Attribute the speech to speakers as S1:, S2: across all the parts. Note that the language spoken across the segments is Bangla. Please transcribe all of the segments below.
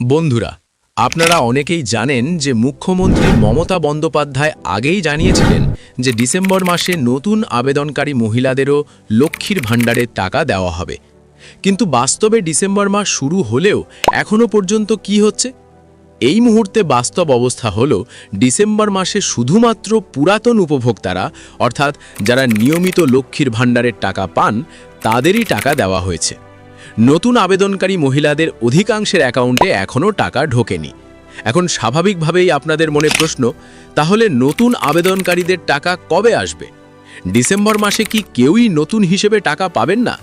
S1: বন্ধুরা, আপনারা অনেকেই জানেন যে মুখ্যমন্ত্রী মমতা বন্দ্যোপাধ্যায় আগেই জানিয়েছিলেন যে ডিসেম্বর মাসে নতুন আবেদনকারী মহিলাদেরও লক্ষ্মীর ভাণ্ডারের টাকা দেওয়া হবে। কিন্তু বাস্তবে ডিসেম্বর মাস শুরু হলেও এখনও পর্যন্ত কি হচ্ছে? এই মুহূর্তে বাস্তব অবস্থা হল, ডিসেম্বর মাসে শুধুমাত্র পুরাতন উপভোক্তারা, অর্থাৎ যারা নিয়মিত লক্ষ্মীর ভাণ্ডারের টাকা পান, তাদেরই টাকা দেওয়া হয়েছে। নতুন আবেদনকারী মহিলাদের অধিকাংশের অ্যাকাউন্টে এখনও টাকা ঢোকেনি। এখন স্বাভাবিকভাবেই আপনাদের মনে প্রশ্ন, তাহলে নতুন আবেদনকারীদের টাকা কবে আসবে? ডিসেম্বর মাসে কি কেউই নতুন হিসেবে টাকা পাবেন না?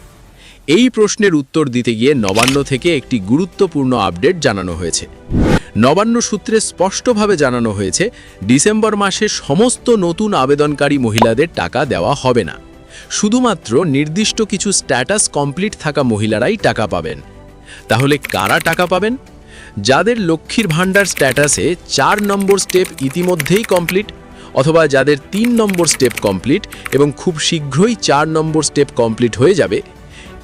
S1: এই প্রশ্নের উত্তর দিতে গিয়ে নবান্ন থেকে একটি গুরুত্বপূর্ণ আপডেট জানানো হয়েছে। নবান্ন সূত্রে স্পষ্টভাবে জানানো হয়েছে, ডিসেম্বর মাসে সমস্ত নতুন আবেদনকারী মহিলাদের টাকা দেওয়া হবে না। শুধুমাত্র নির্দিষ্ট কিছু স্ট্যাটাস কমপ্লিট থাকা মহিলারাই টাকা পাবেন। তাহলে কারা টাকা পাবেন? যাদের লক্ষ্মীর ভাণ্ডার স্ট্যাটাসে চার নম্বর স্টেপ ইতিমধ্যেই কমপ্লিট অথবা যাদের তিন নম্বর স্টেপ কমপ্লিট এবং খুব শীঘ্রই চার নম্বর স্টেপ কমপ্লিট হয়ে যাবে,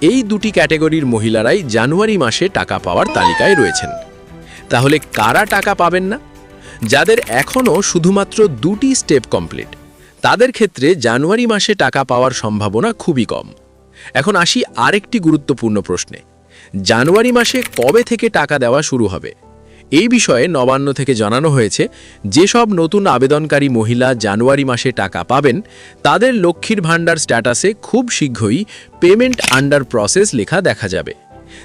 S1: এই দুটি ক্যাটাগরির মহিলারাই জানুয়ারি মাসে টাকা পাওয়ার তালিকায় রয়েছেন। তাহলে কারা টাকা পাবেন না? যাদের এখনও শুধুমাত্র দুটি স্টেপ কমপ্লিট তাদের ক্ষেত্রে জানুয়ারি মাসে টাকা পাওয়ার সম্ভাবনা খুবই কম। এখন আসি আরেকটি গুরুত্বপূর্ণ প্রশ্নে। জানুয়ারি মাসে কবে থেকে টাকা দেওয়া শুরু হবে? এই বিষয়ে নবান্ন থেকে জানানো হয়েছে, যেসব নতুন আবেদনকারী মহিলা জানুয়ারি মাসে টাকা পাবেন, তাদের লক্ষ্মীর ভাণ্ডার স্ট্যাটাসে খুব শীঘ্রই পেমেন্ট আন্ডার প্রসেস লেখা দেখা যাবে।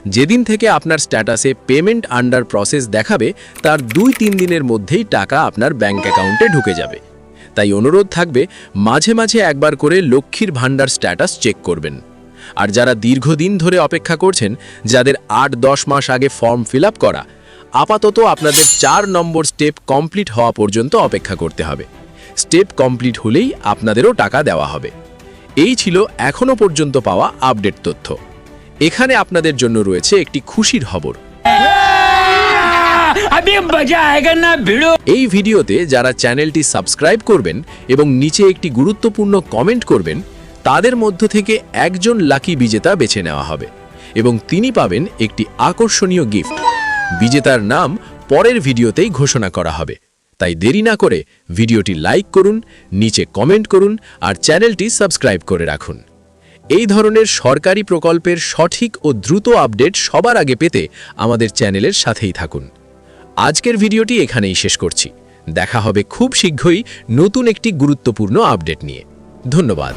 S1: যেদিন থেকে আপনার স্ট্যাটাসে পেমেন্ট আন্ডার প্রসেস দেখাবে, তার দুই তিন দিনের মধ্যেই টাকা আপনার ব্যাঙ্ক অ্যাকাউন্টে ঢুকে যাবে। তাই অনুরোধ থাকবে মাঝে মাঝে একবার করে লক্ষ্মীর ভাণ্ডার স্ট্যাটাস চেক করবেন। আর যারা দীর্ঘদিন ধরে অপেক্ষা করছেন, যাদের আট দশ মাস আগে ফর্ম ফিল করা, আপাতত আপনাদের চার নম্বর স্টেপ কমপ্লিট হওয়া পর্যন্ত অপেক্ষা করতে হবে। স্টেপ কমপ্লিট হলেই আপনাদেরও টাকা দেওয়া হবে। এই ছিল এখনও পর্যন্ত পাওয়া আপডেট তথ্য। এখানে আপনাদের জন্য রয়েছে একটি খুশির খবর।
S2: अभी मजा आएगा ना भिड़ो
S1: এই ভিডিওতে যারা চ্যানেলটি সাবস্ক্রাইব করবেন এবং নিচে একটি গুরুত্বপূর্ণ কমেন্ট করবেন তাদের মধ্য থেকে একজন লাকি বিজেতা বেছে নেওয়া হবে এবং তিনি পাবেন একটি আকর্ষণীয় গিফট বিজেতার নাম পরের ভিডিওতেই ঘোষণা করা হবে তাই দেরি না করে ভিডিওটি লাইক করুন নিচে কমেন্ট করুন আর চ্যানেলটি সাবস্ক্রাইব করে রাখুন এই ধরনের সরকারি প্রকল্পের সঠিক ও দ্রুত আপডেট সবার আগে পেতে আমাদের চ্যানেলের সাথেই থাকুন আজকের ভিডিওটি এখানেই শেষ করছি। দেখা হবে খুব শীঘ্রই নতুন একটি গুরুত্বপূর্ণ আপডেট নিয়ে। ধন্যবাদ।